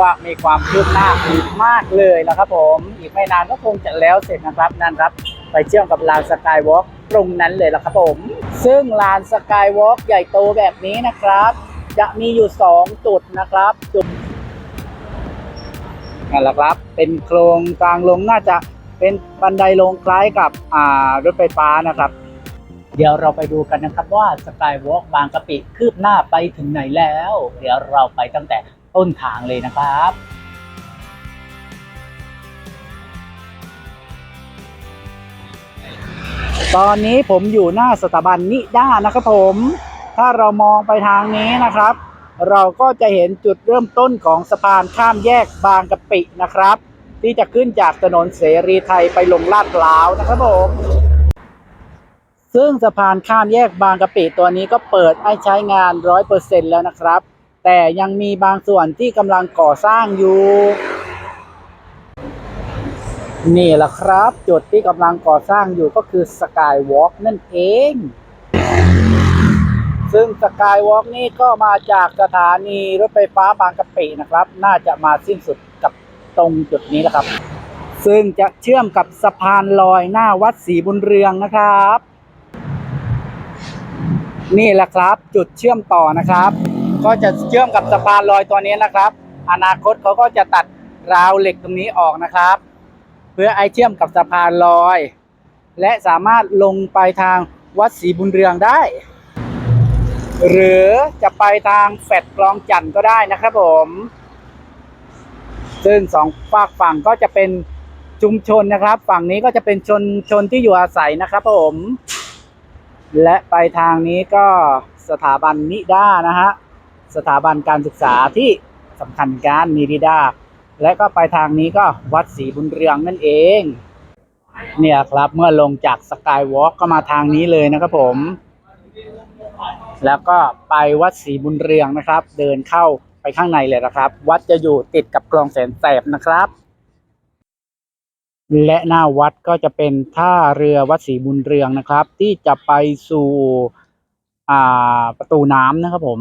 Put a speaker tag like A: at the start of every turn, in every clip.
A: ว่ามีความคืบหน้ามากเลยแล้วครับผม อีกไม่นานก็คงจะแล้วเสร็จนะครับนั่นครับ ไปเชื่อมกับลานสกายวอล์กตรงนั้นเลยละครับผม ซึ่งลานสกายวอล์กใหญ่โตแบบนี้นะครับ จะมีอยู่ 2 จุดนะครับจุดนั่นแหละครับ เป็นโครงกลางลงน่าจะเป็นบันไดลงคล้ายกับรถไฟฟ้านะครับ เดี๋ยวเราไปดูกันนะครับว่าสกายวอล์กบางกะปิคืบหน้าไปถึงไหนแล้ว เดี๋ยวเราไปตั้งแต่ ต้นทางเลยนะครับตอนนี้ผมอยู่หน้าสถาบันนิด้านะครับผม ถ้าเรามองไปทางนี้นะครับ เราก็จะเห็นจุดเริ่มต้นของสะพานข้ามแยกบางกะปินะครับ ที่จะขึ้นจากถนนเสรีไทยไปลงลาดพร้าวนะครับผม ซึ่งสะพานข้ามแยกบางกะปิตัวนี้ก็เปิดให้ใช้งานร้อยเปอร์เซ็นแล้วนะครับ แต่ยังมีบางส่วนที่กำลังก่อสร้างอยู่ นี่แหละครับ จุดที่กำลังก่อสร้างอยู่ก็คือสกายวอล์กนั่นเอง ซึ่งสกายวอล์กนี่ก็มาจากสถานีรถไฟฟ้าบางกะปินะครับ น่าจะมาสิ้นสุดกับตรงจุดนี้แหละครับ ซึ่งจะเชื่อมกับสะพานลอยหน้าวัดศรีบุญเรืองนะครับ นี่แหละครับ จุดเชื่อมต่อนะครับ ก็จะเชื่อมกับสะพานลอยตัวนี้นะครับ อนาคตเขาก็จะตัดราวเหล็กตรงนี้ออกนะครับ เพื่อไอเชื่อมกับสะพานลอย และสามารถลงไปทางวัดศรีบุญเรืองได้ หรือจะไปทางแฟดคลองจันทน์ก็ได้นะครับผม ซึ่งสองฝากฝั่งก็จะเป็นชุมชนนะครับ ฝั่งนี้ก็จะเป็นชนชนที่อยู่อาศัยนะครับผม และไปทางนี้ก็สถาบันนิด้านะฮะ สถาบันการศึกษาที่สำคัญการนิดิดา และก็ไปทางนี้ก็วัดศรีบุญเรืองนั่นเอง เนี่ยครับเมื่อลงจากสกายวอล์กก็มาทางนี้เลยนะครับผม แล้วก็ไปวัดศรีบุญเรืองนะครับ เดินเข้าไปข้างในเลยนะครับ วัดจะอยู่ติดกับคลองแสนแสบนะครับ และหน้าวัดก็จะเป็นท่าเรือวัดศรีบุญเรืองนะครับ ที่จะไปสู่ประตูน้ำนะครับผม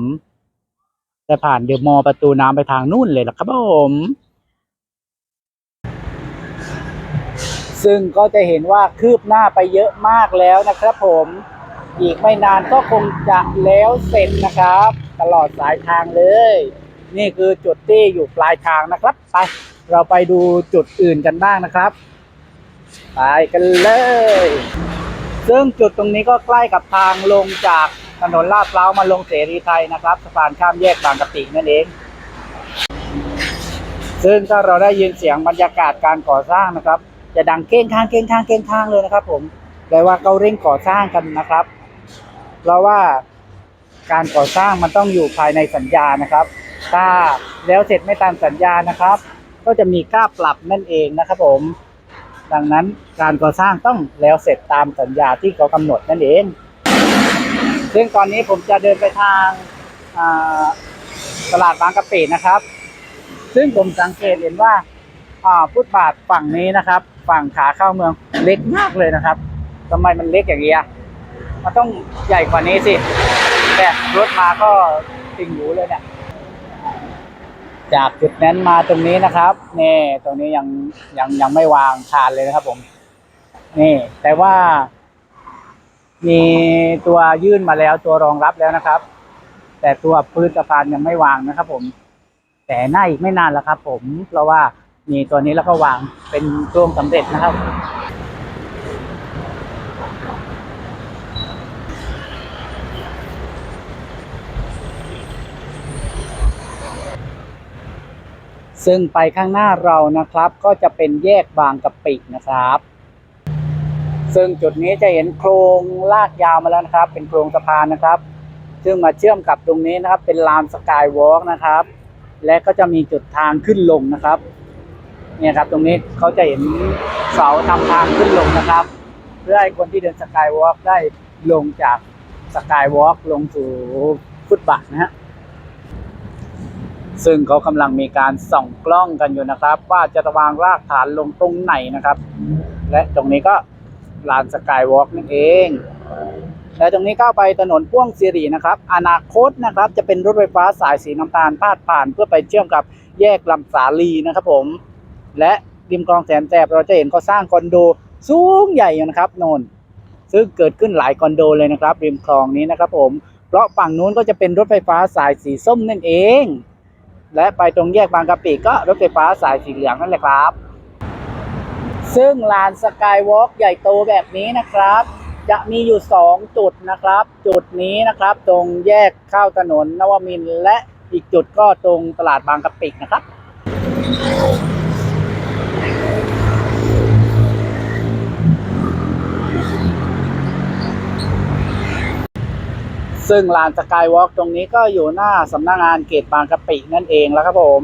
A: จะผ่านเดอะมอประตูน้ำไปทางนู่นเลยนะครับผมซึ่งก็จะเห็นว่าคืบหน้าไปเยอะมากแล้วนะครับผมอีกไม่นานก็คงจะแล้วเสร็จนะครับ ตลอดสายทางเลย นี่คือจุดที่อยู่ปลายทางนะครับ ไป เราไปดูจุดอื่นกันบ้างนะครับ ไปกันเลย ซึ่งจุดตรงนี้ก็ใกล้กับทางลงจาก ถนนลาดพร้าวมาลงเสรีไทยนะครับสะพานข้ามแยกบางกะปินั่นเอง ซึ่งถ้าเราได้ยินเสียงบรรยากาศการก่อสร้างนะครับ จะดังเก้งข้างเก้งข้างเก้งข้างเลยนะครับ ผมแปลว่าเขาเร่งก่อสร้างกันนะครับ เพราะว่าการก่อสร้างมันต้องอยู่ภายในสัญญานะครับ ถ้าแล้วเสร็จไม่ตามสัญญานะครับ ก็จะมีค่าปรับนั่นเองนะครับ ผม ดังนั้นการก่อสร้างต้องแล้วเสร็จตามสัญญาที่เขากำหนดนั่นเอง ซึ่งตอนนี้ผมจะเดินไปทางาตลาดบางกะปินะครับ ซึ่งผมสังเกตเห็นว่าอ่าฟุตบาทฝั่งนี้นะครับ ฝั่งขาเข้าเมืองเล็กมากเลยนะครับทำไมมันเล็กอย่างเงี้ยมันต้องใหญ่กว่านี้สิ แต่รถมาก็ติ่งหูเลยเนี่ย จากจุดนั้นมาตรงนี้นะครับนี่ตรงนี้ยังยังยังไม่วางคานเลยนะครับผม นี่ แต่ว่า มีตัวยื่นมาแล้วตัวรองรับแล้วนะครับ แต่ตัวพื้นสะพานยังไม่วางนะครับ ผม แต่น่าอีกไม่นานแล้วครับ ผม เพราะว่ามีตัวนี้แล้วก็วางเป็นโครงสำเร็จนะครับซึ่งไปข้างหน้าเรานะครับ ก็จะเป็นแยกบางกะปินะครับ ซึ่งจุดนี้จะเห็นโครงลากยาวมาแล้วนะครับ เป็นโครงสะพานนะครับ ซึ่งมาเชื่อมกับตรงนี้นะครับ เป็นลานสกายวอล์กนะครับ และก็จะมีจุดทางขึ้นลงนะครับ เนี่ยครับตรงนี้เขาจะเห็นเสาทำทางขึ้นลงนะครับ เพื่อให้คนที่เดินสกายวอล์กได้ลงจากสกายวอล์กลงสู่ฟุตบาทนะฮะซึ่งเขากำลังมีการส่องกล้องกันอยู่นะครับ ว่าจะวางรากฐานลงตรงไหนนะครับ และตรงนี้ก็ ลานสกายวอล์กนั่นเองและตรงนี้ก็ไปถนนพ่วงสิรินะครับ อนาคตนะครับจะเป็นรถไฟฟ้าสายสีน้ำตาลพาดผ่านเพื่อไปเชื่อมกับแยกลำสาลีนะครับผม และริมคลองแสนแสบเราจะเห็นเขาสร้างคอนโดสูงใหญ่ยนะครับนนซึ่งเกิดขึ้นหลายคอนโดเลยนะครับ ริมคลองนี้นะครับผม เพราะฝั่งนู้นก็จะเป็นรถไฟฟ้าสายสีส้มนั่นเอง และไปตรงแยกบางกะปิก็รถไฟฟ้าสายสีเหลืองนั่นแหละครับ ซึ่งลานสกายวอล์กใหญ่โตแบบนี้นะครับ จะมีอยู่ 2 จุดนะครับ จุดนี้นะครับ ตรงแยกเข้าถนนนวมินและอีกจุดก็ตรงตลาดบางกะปินะครับซึ่งลานสกายวอล์กตรงนี้ก็อยู่หน้าสำนักงานเขตบางกะปินั่นเองแล้วครับผม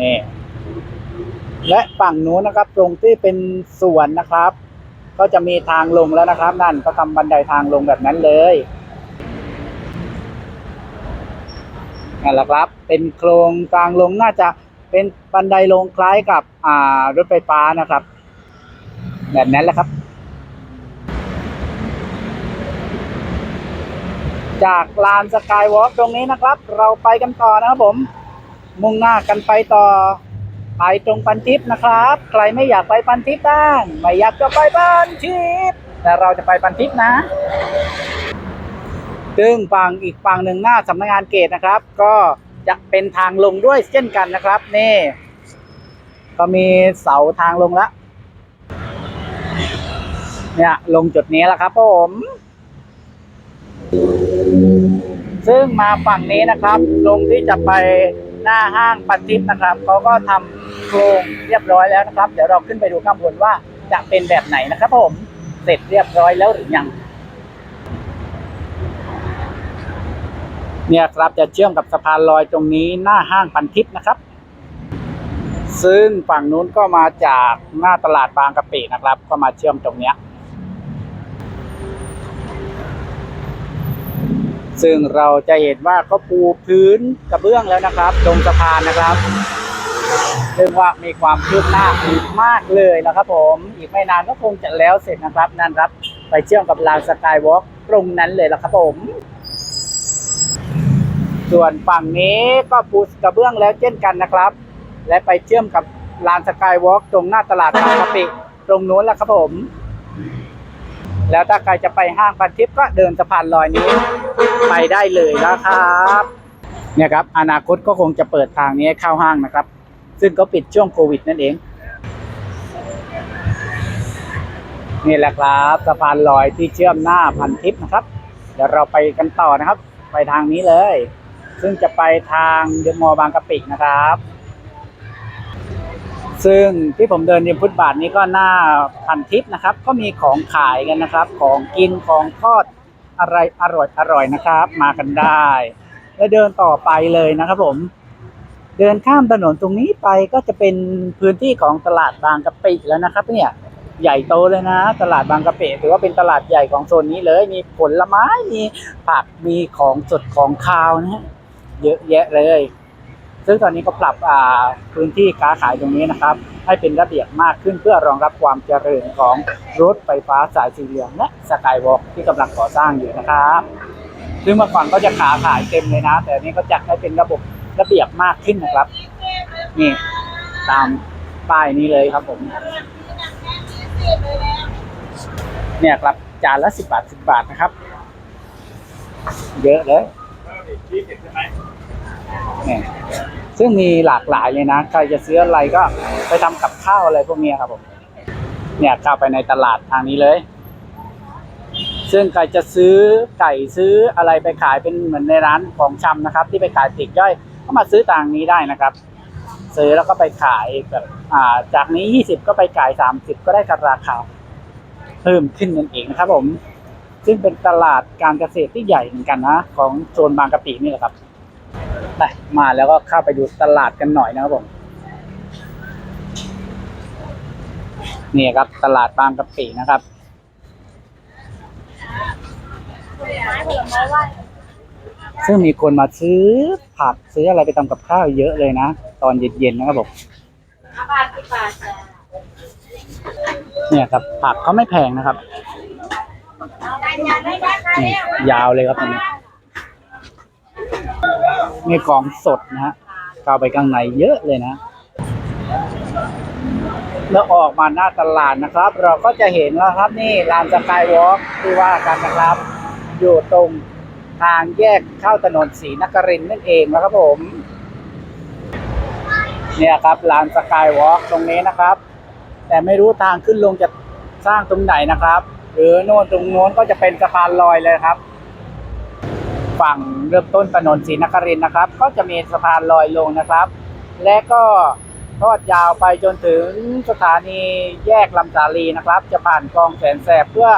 A: นี่ และฝั่งนู้นนะครับ ตรงที่เป็นสวนนะครับ ก็จะมีทางลงแล้วนะครับ นั่นก็ทำบันไดทางลงแบบนั้นเลยนั่นแหละครับ เป็นโครงทางลงน่าจะเป็นบันไดลงคล้ายกับอ่ารถไฟฟ้านะครับ แบบนั้นแหละครับ จากลานสกายวอล์กตรงนี้นะครับ เราไปกันต่อนะครับผม มุ่งหน้ากันไปต่อ ไปตรงปันทิพย์นะครับ ใครไม่อยากไปปันทิพย์บ้าง ไม่อยากจะไปปันทิพย์แต่เราจะไปปันทิพย์นะ ซึ่งฝั่งอีกฝั่งหนึ่งหน้าสำนักงานเกตนะครับ ก็จะเป็นทางลงด้วยเช่นกันนะครับ นี่ ก็มีเสาทางลงแล้วเนี่ยลงจุดนี้แล้วครับผมซึ่งมาฝั่งนี้นะครับ ลงที่จะไปหน้าห้างปันทิพย์นะครับเขาก็ทำ โครงเรียบร้อยแล้วนะครับ เดี๋ยวเราขึ้นไปดูข้างบนว่าจะเป็นแบบไหนนะครับผม เสร็จเรียบร้อยแล้วหรือยัง เนี่ยครับจะเชื่อมกับสะพานลอยตรงนี้หน้าห้างปันทิพย์นะครับ ซึ่งฝั่งนู้นก็มาจากหน้าตลาดบางกะปินะครับ ก็มาเชื่อมตรงเนี้ยซึ่งเราจะเห็นว่าเขาปูพื้นกระเบื้องแล้วนะครับ ตรงสะพานนะครับ ซึ่งว่ามีความคืบหน้าอีกมากเลยนะครับผม อีกไม่นานก็คงจะแล้วเสร็จนะครับนั่นครับ ไปเชื่อมกับลานสกายวอล์กตรงนั้นเลยละครับผม ส่วนฝั่งนี้ก็ปูกระเบื้องแล้วเช่นกันนะครับ และไปเชื่อมกับลานสกายวอล์กตรงหน้าตลาดบางกะปิตรงนู้นแหละครับผม แล้วถ้าใครจะไปห้างพันทิพย์ก็เดินสะพานลอยนี้ ไปได้เลยนะครับเนี่ยครับอนาคตก็คงจะเปิดทางนี้เข้าห้างนะครับ ซึ่งก็ปิดช่วงโควิดนั่นเอง นี่แหละครับสะพานลอยที่เชื่อมหน้าพันทิพย์นะครับ เดี๋ยวเราไปกันต่อนะครับ ไปทางนี้เลย ซึ่งจะไปทางเดมอบางกะปินะครับ ซึ่งที่ผมเดินริมฟุตบาทนี้ก็หน้าพันทิพย์นะครับ ก็มีของขายกันนะครับ ของกินของทอดอะไรอร่อยอร่อยนะครับ มากันได้ แล้วเดินต่อไปเลยนะครับผม เดินข้ามถนนตรงนี้ไปก็จะเป็นพื้นที่ของตลาดบางกะปิแล้วนะครับ เนี่ยใหญ่โตเลยนะ ตลาดบางกะปิถือว่าเป็นตลาดใหญ่ของโซนนี้เลย มีผลไม้มีผักมีของสดของคาวนะเยอะแยะเลย ซึ่งตอนนี้ก็ปรับอ่าพื้นที่ค้าขายตรงนี้นะครับ ให้เป็นระเบียบมากขึ้นเพื่อรองรับความเจริญของรถไฟฟ้าสายสีเหลืองและสกายวอล์กที่กำลังก่อสร้างอยู่นะครับ ซึ่งเมื่อก่อนก็จะขาขายเต็มเลยนะ แต่นนี้ก็จัดให้เป็นระบบ ระเบียบมากขึ้นนะครับ นี่ตามป้ายนี้เลยครับผม เนี่ยครับจานละสิบบาทสิบบาทนะครับ เยอะเลยเนี่ยซึ่งมีหลากหลายเลยนะ ใครจะซื้ออะไรก็ไปทำกับข้าวอะไรพวกนี้ครับผม เนี่ยเข้าไปในตลาดทางนี้เลย ซึ่งใครจะซื้อไก่ซื้ออะไรไปขายเป็นเหมือนในร้านของชำนะครับ ที่ไปขายปลีกย่อย ก็มาซื้อต่างนี้ได้นะครับ ซื้อแล้วก็ไปขายแบบอ่าจากนี้ยี่สิบก็ไปขายสามสิบก็ได้กับราคาเพิ่มขึ้นนั่นเองนะครับ ผม ซึ่งเป็นตลาดการเกษตรที่ใหญ่เหมือนกันนะของโซนบางกะปินี่แหละครับไปมาแล้วก็เข้าไปดูตลาดกันหน่อยนะครับผมนี่ครับ ตลาดบางกะปินะครับ ซึ่งมีคนมาซื้อผักซื้ออะไรไปทำกับข้าวเยอะเลยนะ ตอนเย็นๆนะครับผมเนี่ยครับผักเขาไม่แพงนะครับนี่ยาวเลยครับตรงนี้นี่ของสดนะฮะเข้าไปข้างในเยอะเลยนะ แล้วออกมาหน้าตลาดนะครับ เราก็จะเห็นแล้วครับนี่ลานสกายวอล์กที่ว่ากันนะครับ อยู่ตรง ทางแยกเข้าถนนศรีนครินทร์นั่นเองนะครับผม เนี่ยครับลานสกายวอล์กตรงนี้นะครับ แต่ไม่รู้ทางขึ้นลงจะสร้างตรงไหนนะครับ หรือโน่นตรงโน้นก็จะเป็นสะพานลอยเลยครับ ฝั่งเริ่มต้นถนนศรีนครินทร์นะครับ ก็จะมีสะพานลอยลงนะครับ และก็ทอดยาวไปจนถึงสถานีแยกลำสาลีนะครับ จะผ่านคลองแสนแสบเพื่อ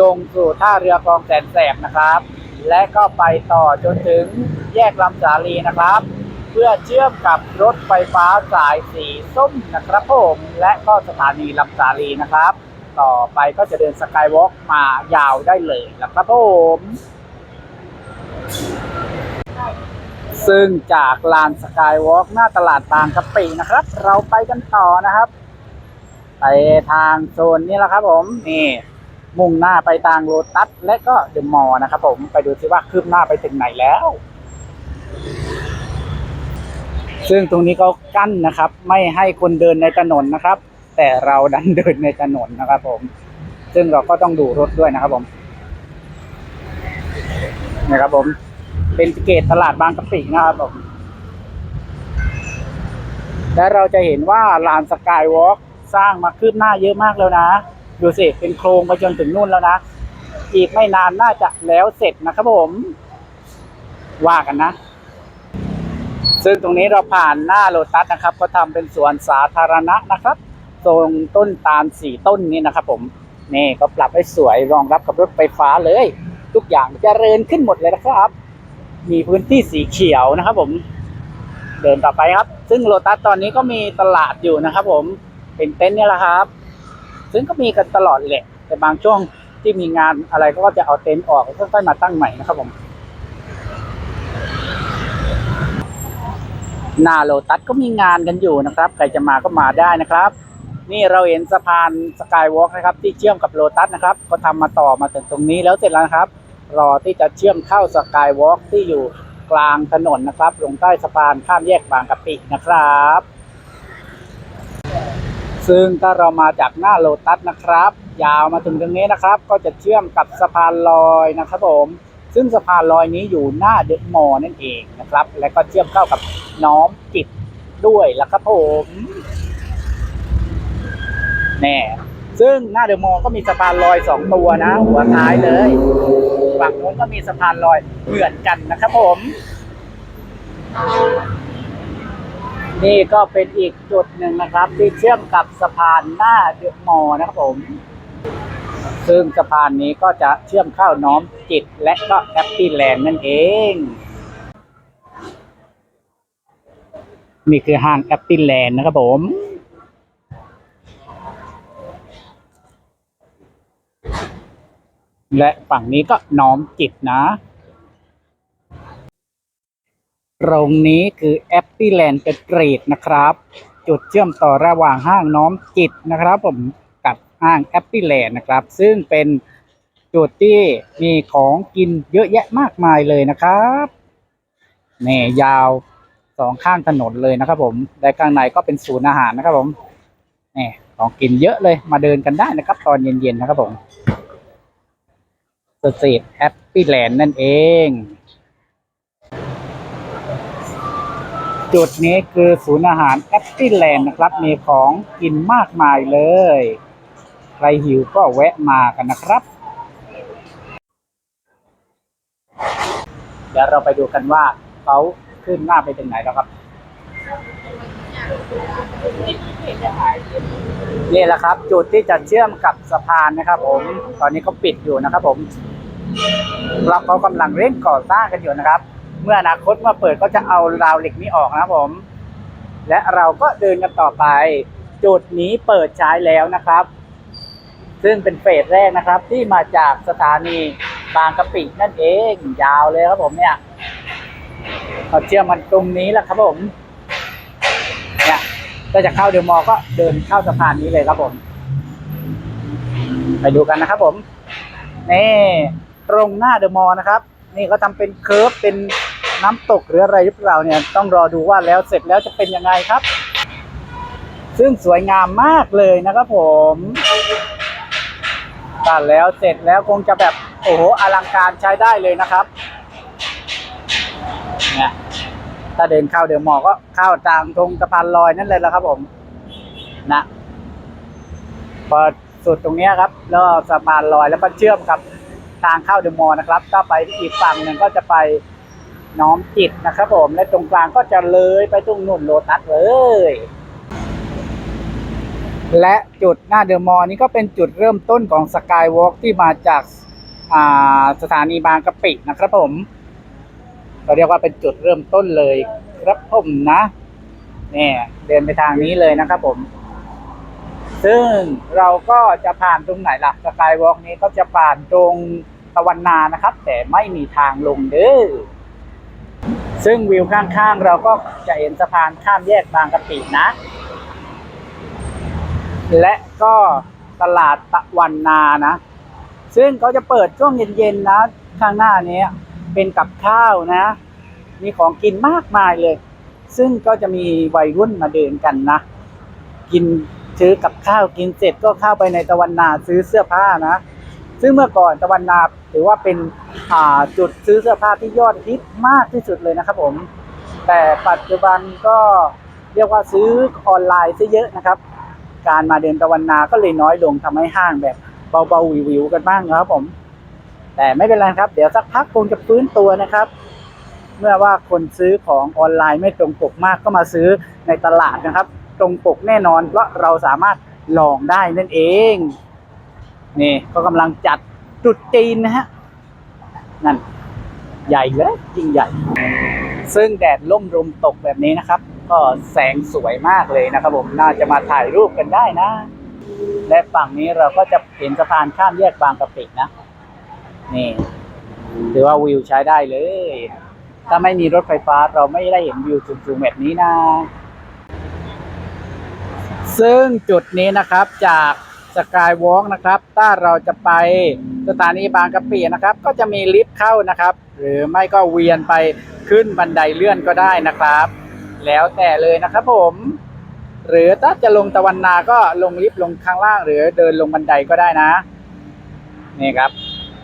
A: ลงสู่ท่าเรือคลองแสนแสบนะครับ และก็ไปต่อจนถึงแยกลำสาลีนะครับ เพื่อเชื่อมกับรถไฟฟ้าสายสีส้มนะครับผมและก็สถานีลำสาลีนะครับ ต่อไปก็จะเดินสกายวอล์กมายาวได้เลยนะครับผมซึ่งจากลานสกายวอล์กหน้าตลาดบางกะปินะครับ เราไปกันต่อนะครับ ไปทางโซนนี้แหละครับผม นี่ มุ่งหน้าไปทางโลตัสและก็เดอะมอลล์นะครับผมไปดูซิว่าคืบหน้าไปถึงไหนแล้ว ซึ่งตรงนี้ก็กั้นนะครับ ไม่ให้คนเดินในถนนนะครับ แต่เราดันเดินในถนนนะครับ ผม ซึ่งเราก็ต้องดูรถด้วยนะครับผมนะครับผม เป็นเกตตลาดบางกะปินะครับผมและเราจะเห็นว่าลานสกายวอล์กสร้างมาคืบหน้าเยอะมากแล้วนะ ดูสิเป็นโครงไปจนถึงนู่นแล้วนะ อีกไม่นานน่าจะแล้วเสร็จนะครับผม ว่ากันนะ ซึ่งตรงนี้เราผ่านหน้าโลตัสนะครับ ก็ทำเป็นสวนสาธารณะนะครับตรงต้นตาลสี่ต้นนี้นะครับผมนี่ก็ปรับให้สวยรองรับกับรถไฟฟ้าเลย ทุกอย่างจเจริญขึ้นหมดเลยนะครับ มีพื้นที่สีเขียวนะครับ ผม เดินต่อไปครับ ซึ่งโลตัสตอนนี้ก็มีตลาดอยู่นะครับ ผมเป็นเต็นท์นี่แหละครับ ซึ่งก็มีกันตลอดแหละ แต่บางช่วงที่มีงานอะไรก็จะเอาเต็นท์ออกค่อยๆมาตั้งใหม่นะครับผมหน้าโลตัสก็มีงานกันอยู่นะครับ ใครจะมาก็มาได้นะครับ นี่เราเห็นสะพานสกายวอล์กนะครับ ที่เชื่อมกับโลตัสนะครับ ก็ทำมาต่อมาถึงตรงนี้แล้วเสร็จแล้วนะครับ รอที่จะเชื่อมเข้าสกายวอล์กที่อยู่กลางถนนนะครับ ลงใต้สะพานข้ามแยกบางกะปินะครับ ซึ่งถ้าเรามาจากหน้าโลตัสนะครับ ยาวมาถึงตรงนี้นะครับ ก็จะเชื่อมกับสะพานลอยนะครับผม ซึ่งสะพานลอยนี้อยู่หน้าเดอะมอลล์นั่นเองนะครับ และก็เชื่อมเข้ากับน้อมจิตด้วยละครับผมแน่ซึ่งหน้าเดอะมอลล์ก็มีสะพานลอยสองตัวนะ หัวท้ายเลยฝั่งโน้นก็มีสะพานลอยเหมือนกันนะครับผม นี่ก็เป็นอีกจุดหนึ่งนะครับ ที่เชื่อมกับสะพานหน้าเดอะมอลล์นะครับผม ซึ่งสะพานนี้ก็จะเชื่อมเข้าน้อมจิตและก็แฮปปี้แลนด์นั่นเอง นี่คือห้างแอปปี้แลนด์นะครับผมและฝั่งนี้ก็น้อมจิตนะ ตรงนี้คือแอปปี้แลนด์เป็นเกรดนะครับ จุดเชื่อมต่อระหว่างห้างน้อมจิตนะครับผมกับห้างแอปปี้แลนด์นะครับ ซึ่งเป็นจุดที่มีของกินเยอะแยะมากมายเลยนะครับนี่ยาวสองข้างถนนเลยนะครับผมและข้างในก็เป็นศูนย์อาหารนะครับผมนี่ของกินเยอะเลยมาเดินกันได้นะครับ ตอนเย็นๆนะครับผมสตรีทแฮปปี้แลนด์นั่นเอง จุดนี้คือศูนย์อาหารแอปปี้แลนด์นะครับ มีของกินมากมายเลย ใครหิวก็แวะมากันนะครับ เดี๋ยวเราไปดูกันว่าเขาขึ้นหน้าไปถึงไหนแล้วครับนี่แหละครับ จุดที่จะเชื่อมกับสะพานนะครับ ผม ตอนนี้เขาปิดอยู่นะครับ ผมเพราะเขากำลังเร่งก่อสร้างกันอยู่นะครับ มื่ออนาคตเมื่อเปิดก็จะเอาราวเหล็กนี้ออกนะผม และเราก็เดินกันต่อไป จุดนี้เปิดใช้แล้วนะครับ ซึ่งเป็นเฟสแรกนะครับ ที่มาจากสถานีบางกะปินั่นเองยาวเลยครับผมเนี่ยเขาเชื่อมมันตรงนี้แหละครับผมเนี่ยถ้าจะเข้าเดอะมอลล์ก็เดินเข้าสะพานนี้เลยครับผม ไปดูกันนะครับผมนี่ตรงหน้าเดอะมอลล์นะครับ นี่เขาทำเป็นเคิร์ฟเป็น น้ำตกหรืออะไรหรือเปล่าเนี่ยต้องรอดูว่าแล้วเสร็จแล้วจะเป็นยังไงครับ ซึ่งสวยงามมากเลยนะครับผมตัดแล้วเสร็จแล้วคงจะแบบโอ้โหอลังการใช้ได้เลยนะครับเนี่ยถ้าเดินเข้าเดี๋ยวหมอก็เข้าทางตรงสะพานลอยนั่นเลยแล้วครับผมนะพอสุดตรงนี้ครับ แล้วสะพานลอยแล้วก็เชื่อมกับทางเข้าเดอะมอลล์นะครับก็ไปอีกฝั่งหนึ่งก็จะไป น้อมจิตนะครับผมและตรงกลางก็จะเลยไปตรงนุ่นโลตัสเลย และจุดหน้าเดอะมอลล์นี้ก็เป็นจุดเริ่มต้นของสกายวอล์กที่มาจากาสถานีบางกะปินะครับผม เราเรียกว่าเป็นจุดเริ่มต้นเลยครับผมนะเนี่ยเดินไปทางนี้เลยนะครับผม ซึ่งเราก็จะผ่านตรงไหนล่ะสกายวอล์กนี้ก็จะผ่านตรงตะวันนานะครับ แต่ไม่มีทางลงเด้อ ซึ่งวิวข้างๆ เราก็จะเห็นสะพานข้ามแยกบางกะปินะ และก็ตลาดตะวันนานะ ซึ่งเขาจะเปิดช่วงเย็นๆนะ ข้างหน้านี้เป็นกับข้าวนะ มีของกินมากมายเลย ซึ่งก็จะมีวัยรุ่นมาเดินกันนะ กินซื้อกับข้าวกินเสร็จก็เข้าไปในตะวันนาซื้อเสื้อผ้านะ ซึ่งเมื่อก่อนตะวันนา ถือว่าเป็นจุดซื้อเสื้อผ้าที่ยอดฮิตมากที่สุดเลยนะครับผม แต่ปัจจุบันก็เรียกว่าซื้อออนไลน์ซะเยอะนะครับ การมาเดินตะวันนาก็เลยน้อยลงทำให้ห้างแบบเบาๆวิวๆกันบ้างครับผม แต่ไม่เป็นไรครับ เดี๋ยวสักพักคงจะฟื้นตัวนะครับ เมื่อว่าคนซื้อของออนไลน์ไม่ตรงปกมากก็มาซื้อในตลาดนะครับ ตรงปกแน่นอนเพราะเราสามารถลองได้นั่นเอง นี่ก็กำลังจัด ตรุดจีนนะฮะ นั่น ใหญ่เลยจริงใหญ่ ซึ่งแดดล่มลมตกแบบนี้นะครับ ก็แสงสวยมากเลยนะครับผม น่าจะมาถ่ายรูปกันได้นะ และฝั่งนี้เราก็จะเห็นสะพานข้ามแยกบางกะปินะ นี่ถือว่าวิวใช้ได้เลย ถ้าไม่มีรถไฟฟ้าเราไม่ได้เห็นวิวสูงๆแบบนี้นะ ซึ่งจุดนี้นะครับจาก สกายวอล์กนะครับ ถ้าเราจะไปสถานีบางกะปินะครับ ก็จะมีลิฟต์เข้านะครับ หรือไม่ก็เวียนไปขึ้นบันไดเลื่อนก็ได้นะครับ แล้วแต่เลยนะครับผม หรือถ้าจะลงตะวันนาก็ลงลิฟต์ลงข้างล่าง หรือเดินลงบันไดก็ได้นะ นี่ครับ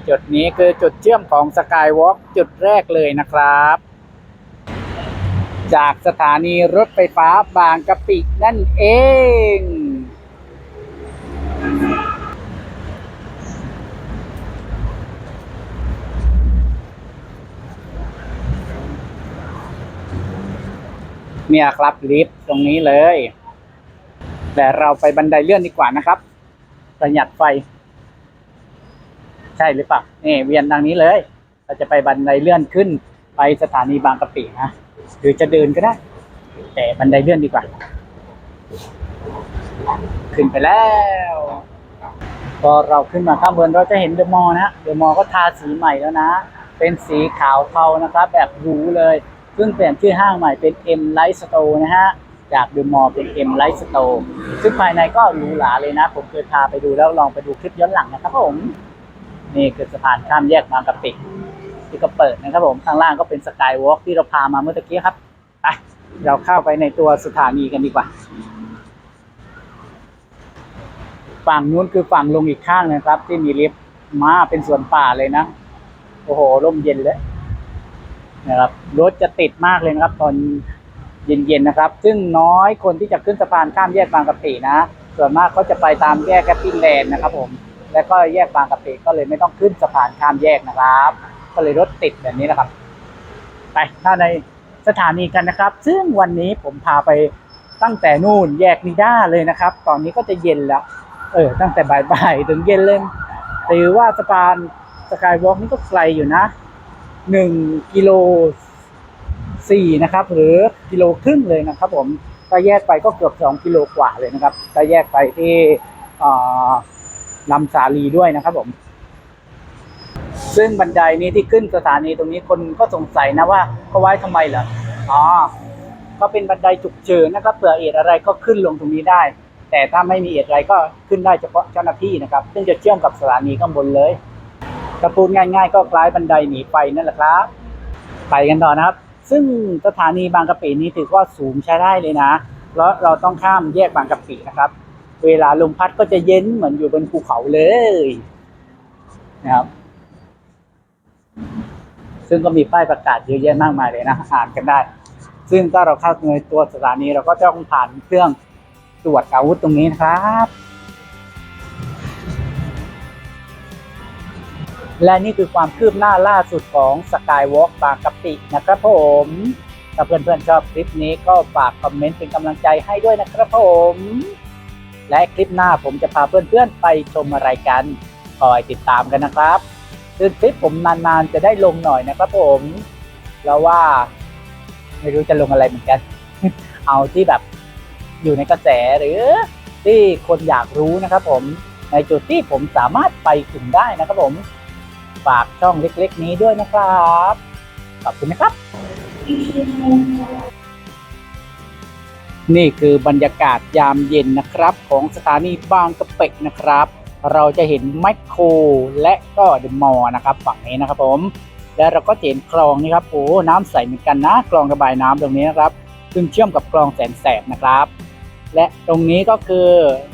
A: จุดนี้คือจุดเชื่อมของสกายวอล์กจุดแรกเลยนะครับ จากสถานีรถไฟฟ้าบางกะปินั่นเอง เนี่ยครับลิฟต์ตรงนี้เลย แต่เราไปบันไดเลื่อนดีกว่านะครับ ประหยัดไฟ ใช่หรือเปล่านี่เวียนทางนี้เลย เราจะไปบันไดเลื่อนขึ้น ไปสถานีบางกะปินะหรือจะเดินก็ได้ แต่บันไดเลื่อนดีกว่า ขึ้นไปแล้ว พอเราขึ้นมาข้างบนเราจะเห็นเดอะมอลล์นะเดอะมอลล์ก็ทาสีใหม่แล้วนะ เป็นสีขาวเทานะครับ แบบหรูเลยซึ่งเปลี่ยนชื่อห้างใหม่เป็น M Light Store นะฮะ จากเดอะมอลล์เป็น M Light Store ซึ่งภายในก็หรูหราเลยนะ ผมเคยพาไปดูแล้วลองไปดูคลิปย้อนหลังนะครับผม นี่คือสะพานข้ามแยกบางกะปิที่ก็เปิดนะครับผมข้างล่างก็เป็นสกายวอล์กที่เราพามาเมื่อตะกี้ครับไปเราเข้าไปในตัวสถานีกันดีกว่า ฝั่งนู้นคือฝั่งลงอีกข้างนะครับ ที่มีลิฟต์มาเป็นสวนป่าเลยนะ โอ้โหร่มเย็นเลยนะครับรถจะติดมากเลยนะครับ ตอนเย็นๆนะครับ ซึ่งน้อยคนที่จะขึ้นสะพานข้ามแยกบางกะปินะ ส่วนมากเขาจะไปตามแยกแคปปิ้งแลนด์นะครับผม แล้วก็แยกบางกะปิก็เลยไม่ต้องขึ้นสะพานข้ามแยกนะครับ ก็เลยรถติดแบบนี้นะครับ ไปถ้าในสถานีกันนะครับ ซึ่งวันนี้ผมพาไปตั้งแต่นู่นแยกนิด้าเลยนะครับ ตอนนี้ก็จะเย็นแล้ว เออตั้งแต่บ่ายๆถึงเย็นเลยถือว่าสะพานสกายวอล์กนี่ก็ไกลอยู่นะหนึ่งกิโลสี่นะครับ หรือกิโลครึ่งเลยนะครับ ผมถ้าแยกไปก็เกือบสองกิโลกว่าเลยนะครับถ้าแยกไปที่ลำสาลีด้วยนะครับ ผม ซึ่งบันไดนี้ที่ขึ้นสถานีตรงนี้คนก็สงสัยนะว่าเขาไว้ทำไมเหรออ๋อก็เป็นบันไดฉุกเฉินนะครับเผื่อเหตุอะไรก็ขึ้นลงตรงนี้ได้ แต่ถ้าไม่มีเหตุอะไรก็ขึ้นได้เฉพาะเจ้าหน้าที่นะครับ ซึ่งจะเชื่อมกับสถานีข้างบนเลยถ้าพูดง่าย ๆ ก็คล้ายบันไดหนีไฟนั่นแหละครับ ไปกันต่อนะครับ ซึ่งสถานีบางกะปินี้ถือว่าสูงใช้ได้เลยนะ เพราะเราต้องข้ามแยกบางกะปินะครับ เวลาลมพัดก็จะเย็นเหมือนอยู่บนภูเขาเลยนะครับ ซึ่งก็มีป้ายประกาศเยอะแยะมากมายเลยนะอ่านกันได้ ซึ่งก็เราเข้าในตัวสถานีเราก็จะต้องผ่านเครื่อง ตรวจอาวุธตรงนี้นะครับ และนี่คือความคืบหน้าล่าสุดของสกายวอล์กบางกะปินะครับผมถ้าเพื่อนๆชอบคลิปนี้ก็ฝากคอมเมนต์เป็นกำลังใจให้ด้วยนะครับผม และคลิปหน้าผมจะพาเพื่อนๆไปชมอะไรกันคอยติดตามกันนะครับซึ่งคลิปผมนานๆจะได้ลงหน่อยนะครับผมแล้วว่า ไม่รู้จะลงอะไรเหมือนกัน เอาที่แบบ อยู่ในกระแสหรือที่คนอยากรู้นะครับผมในจุดที่ผมสามารถไปถึงได้นะครับผม ฝากช่องเล็กๆ นี้ด้วยนะครับ ขอบคุณนะครับ นี่คือบรรยากาศยามเย็นนะครับ ของสถานีบางกะปินะครับ เราจะเห็นแมคโครและก็เดมอร์นะครับ ฝั่งนี้นะครับผม และเราก็เห็นคลองนี่ครับโอ้น้ำใสเหมือนกันนะ คลองระบายน้ำตรงนี้นะครับ ซึ่งเชื่อมกับคลองแสนแสบนะครับ และตรงนี้ก็คือ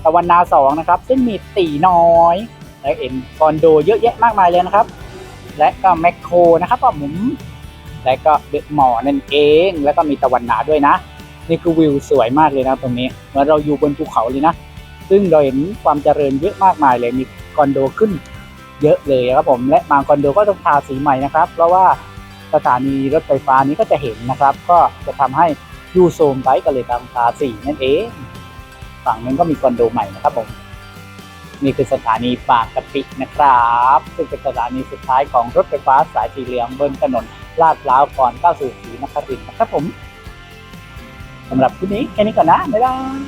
A: ตะวันนาสองนะครับ ซึ่งมีตีน้อย และเห็นคอนโดเยอะแยะมากมายเลยนะครับ และก็แมคโครนะครับก็หมุนและก็เดอะมอนั่นเอง แล้วก็มีตะวันนาด้วยนะ นี่คือวิวสวยมากเลยนะตรงนี้เหมือนเราอยู่บนภูเขาเลยนะ ซึ่งเราเห็นความเจริญเยอะมากมายเลยมีคอนโดขึ้น เยอะเลยครับผมและบางคอนโดก็ต้องทาสีใหม่นะครับ เพราะว่าสถานีรถไฟฟ้านี้ก็จะเห็นนะครับ ก็จะทำให้ ยูโซมไปก็เลยตามตาสี่นั่นเอง ฝั่งนึงก็มีคอนโดใหม่นะครับผมนี่คือสถานีปากกะปินะครับซึ่งเป็นสถานีสุดท้ายของรถไฟฟ้าสายสีเหลืองบนถนนลาดพร้าวก่อนก้าวสู่สีนครินนะครับผมสำหรับคลิปนี้แค่นี้ก่อนนะ บ๊ายบาย